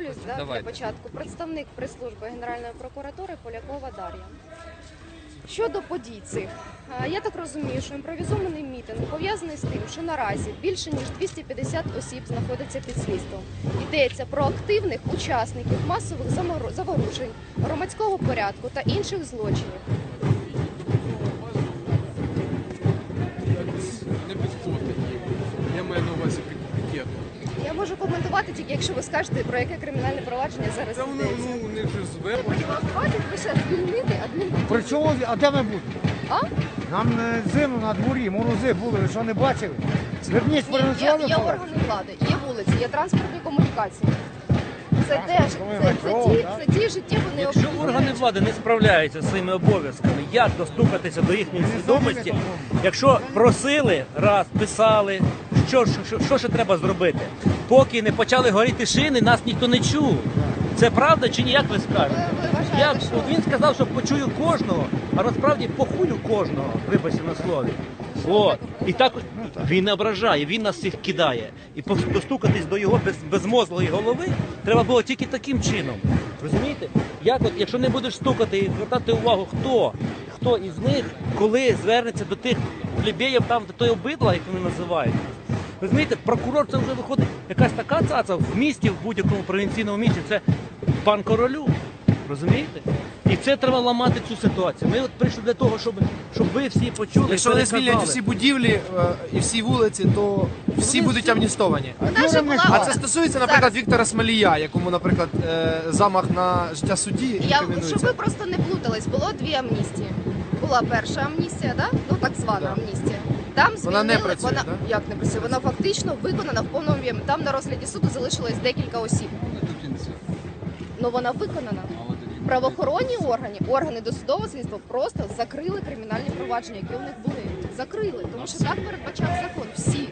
представлюсь да, для Давайте. початку. Представник прес-служби Генеральної прокуратури Полякова Дар'я. Щодо подій цих, е, я так розумію, що імпровізований мітинг пов'язаний з тим, що наразі більше ніж 250 осіб знаходяться під слідством. Йдеться про активних учасників масових заморо- заворушень, громадського порядку та інших злочинів. Можу тільки, якщо ви скажете, про яке кримінальне провадження зараз Та вони, йдеться. ну, у них же звернення. Лише звільнити адмінбудівлю. При чому, а де ми будемо? А? Нам е, зиму на дворі, морози були, ви що не бачили? Зверніть, Ні, є, переночували є колеги? органи влади, є вулиці, є транспортні комунікації. Це теж це, це, ті, це ті життєві Якщо необхідні органи влади не справляються з своїми обов'язками, як достукатися до їхньої свідомості, якщо просили раз, писали, що, що, що, ще треба зробити? Поки не почали горіти шини, нас ніхто не чув. Це правда чи ні? Як ви скажете? Що от він сказав, що почую кожного, а насправді похую кожного, вибачте на слові. От. І так він ображає, він нас всіх кидає. І достукатись до його без, безмозглої голови треба було тільки таким чином. Розумієте? Як от, якщо не будеш стукати і звертати увагу, хто, хто із них, коли звернеться до тих плебеїв там, до той обидла, як вони називають. Розумієте, прокурор це вже виходить якась така цаца в місті, в будь-якому провінційному місті. Це пан королю. Розумієте? І це треба ламати цю ситуацію. Ми от прийшли для того, щоб, щоб ви всі почули. Якщо вони переказали. звільнять всі будівлі е, і всі вулиці, то всі будуть амністовані. Вона ж була- А це стосується, наприклад, Зараз. Віктора Смолія, якому, наприклад, е, замах на життя судді Я, щоб інкримінується. ви просто не плутались, було дві амністії. Була перша амністія, да? ну так звана Да. амністія. Там Вона не звільнили- працює, вона, да? як не працює? Вона фактично виконана в повному об'ємі. Там на розгляді суду залишилось декілька осіб. Ну вона виконана. Правоохоронні органи, органи досудового слідства просто закрили кримінальні провадження, які у них були. Закрили, тому що так передбачав закон. Всі.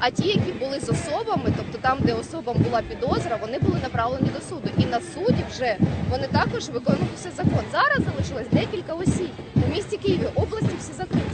А ті, які були з особами, тобто там, де особам була підозра, вони були направлені до суду. І на суді вже вони також виконувався закон. Зараз залишилось декілька осіб. У місті Києві області всі закриті.